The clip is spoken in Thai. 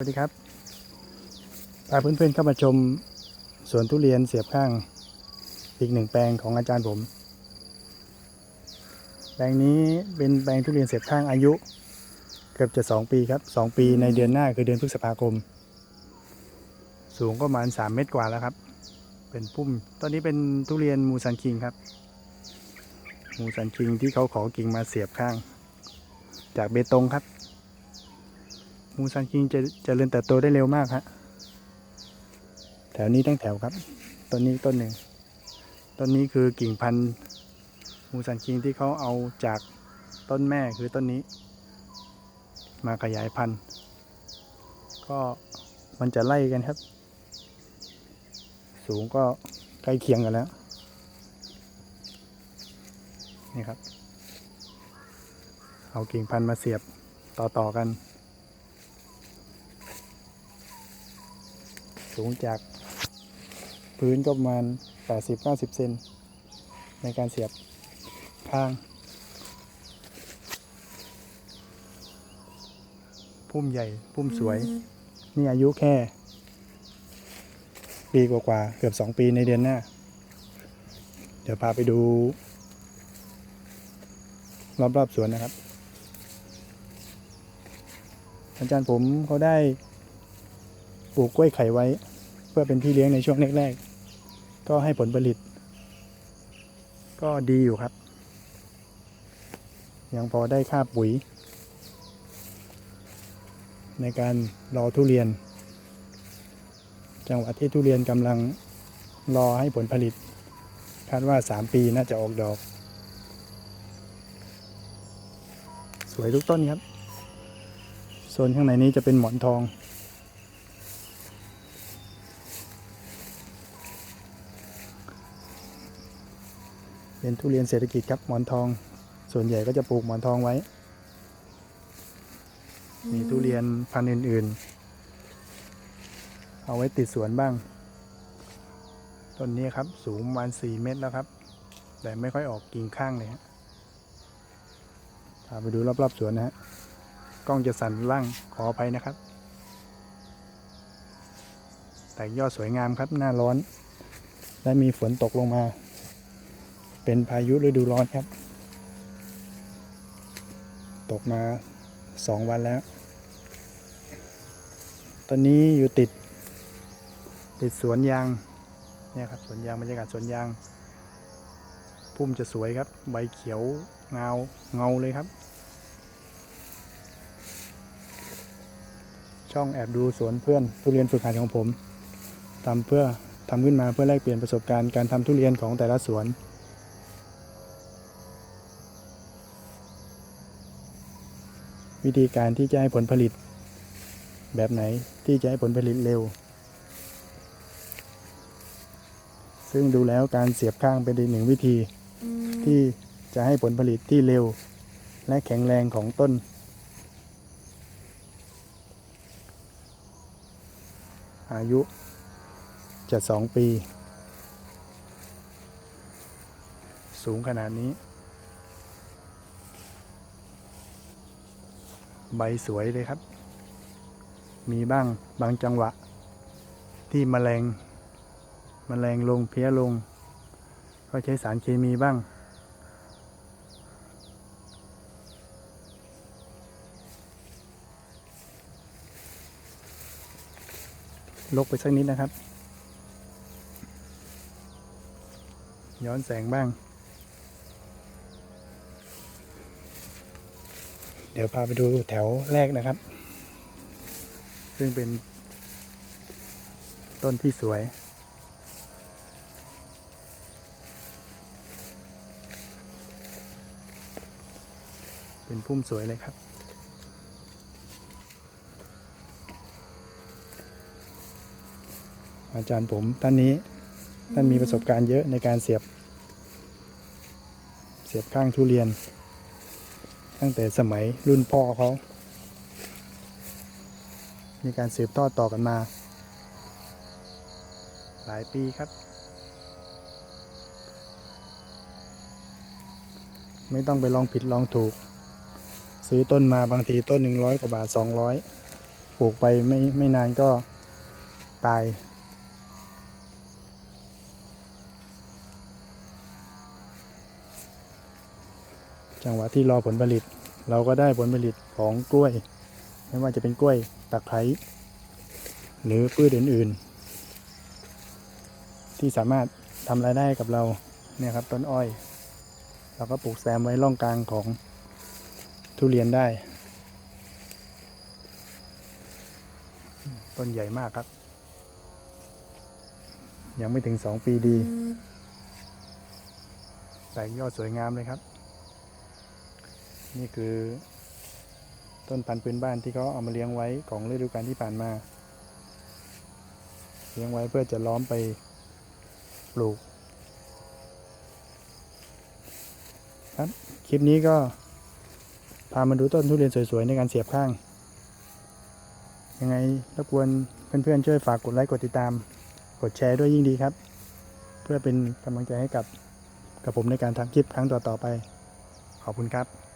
สวัสดีครับพาเพื่อนๆเข้ามาชมสวนทุเรียนเสียบข้าง อีกหนึ่งแปลงของอาจารย์ผม แปลงนี้เป็นแปลงทุเรียนเสียบข้างอายุ เกือบจะสองปีครับสองปีในเดือนหน้าคือเดือนพฤษภาคม สูงก็ประมาณสามเมตรกว่าแล้วครับ เป็นพุ่มต้นนี้เป็นทุเรียนมูซันคิงครับ มูซันคิงที่เขาขอกิ่งมาเสียบข้าง จากเบตงครับ มูซันคิงจะจะเจริญเติบโตได้เร็วมากฮะแถวนี้ทั้งแถวครับต้นนี้ต้นหนึ่งต้นนี้คือกิ่งพันธุ์มูซันคิงที่เขาเอาจากต้นแม่คือต้นนี้ มาขยายพันธุ์ ก็มันจะไล่กันครับ สูงก็ใกล้เคียงกันแล้ว นี่ครับ เอากิ่งพันธุ์มาเสียบต่อ ๆ กัน สูงจากพื้นก็ประมาณ 80-90 เซนในการเสียบข้าง พุ่มใหญ่ พุ่มสวย นี่อายุแค่ ปีกว่าๆเกือบ2ปีในเดือนหน้า เดี๋ยวพาไปดู รอบๆสวนนะครับ อาจารย์ผมเขาได้ป ลูกกล้วยไข่ไว้ เพื่อเป็นพี่เลี้ยงในช่วงแรกๆ ก็ให้ผลผลิต ก็ดีอยู่ครับ ยังพอได้ค่าปุ๋ย ในการรอทุเรียน จังหวะที่ทุเรียนกำลังรอให้ผลผลิต คาดว่า 3 ปีน่าจะออกดอก สวยทุกต้นครับโซนข้างในนี้จะเป็นหมอนทอง เป็นทุเรียนเศรษฐกิจครับหมอนทอง ส่วนใหญ่ก็จะปลูกหมอนทองไว้ มีทุเรียนพันธุ์อื่นๆ เอาไว้ติดสวนบ้าง ต้นนี้ครับสูงประมาณ4เมตรแล้วครับ แต่ไม่ค่อยออกกิ่งข้างเลยฮะพาไปดูรอบๆสวนนะฮะ กล้องจะสั่นล่างขออภัยนะครับ แต่ยอดสวยงามครับหน้าร้อน และมีฝนตกลงมา เป็นพายุฤดูร้อนครับ ตกมาสองวันแล้ว ตอนนี้อยู่ติด ติดสวนยางเนี่ยครับสวนยางบรรยากาศสวนยาง พุ่มจะสวยครับใบเขียวเงาเงาเลยครับ ช่องแอบดูสวนเพื่อนทุเรียนฝึกหัดของผมทำเพื่อทำขึ้นมาเพื่อแลกเปลี่ยนประสบการณ์การทำทุเรียนของแต่ละสวน วิธีการที่จะให้ผลผลิต แบบไหนที่จะให้ผลผลิตเร็ว ซึ่งดูแล้วการเสียบข้างเป็นอีกหนึ่งวิธีที่จะให้ผลผลิตที่เร็ว และแข็งแรงของต้น อายุจะสองปี สูงขนาดนี้ ใบสวยเลยครับ มีบ้างบางจังหวะ ที่มแมลงมแมลงลงเพี้ยลง ก็ใช้สารเคมีบ้าง ลกไปสักนิดนะครับ ย้อนแสงบ้าง ดี๋ยวพาไปดูแถวแรกนะครับ ซึ่งเป็นต้นที่สวย เป็นพุ่มสวยเลยครับอาจารย์ผมท่านนี้ท่านมีประสบการณ์เยอะในการเสียบ เสียบข้างทุเรียน ตั้งแต่สมัยรุ่นพ่อเขา มีการสืบทอดต่อกันมา หลายปีครับ ไม่ต้องไปลองผิดลองถูก ซื้อต้นมาบางทีต้นหนึ่งร้อยกว่าบาทสองร้อยปลูกไปไม่ไม่นานก็ตาย จังหวะที่รอผลผลิต เราก็ได้ผลผลิตของกล้วย ไม่ว่าจะเป็นกล้วยตะไคร้หรือพืชอื่น ๆ ที่สามารถทำรายได้ให้กับเราเนี่ยครับต้นอ้อย เราก็ปลูกแซมไว้ร่องกลางของทุเรียนได้ ต้นใหญ่มากครับ ยังไม่ถึงสองปีดี แตกยอดสวยงามเลยครับ นี่คือ ต้นพันธุ์พื้นบ้านที่เขาเอามาเลี้ยงไว้ของฤดูกาลที่ผ่านมา เลี้ยงไว้เพื่อจะล้อมไปปลูก ครับ คลิปนี้ก็พามาดูต้นทุเรียนสวยๆ ในการเสียบข้าง ยังไงรบกวนเพื่อนๆ ช่วยฝากกดไลค์กดติดตาม กดแชร์ด้วยยิ่งดีครับ เพื่อเป็นกำลังใจให้กับกับผมในการทำคลิปครั้งต่อๆไป ขอบคุณครับ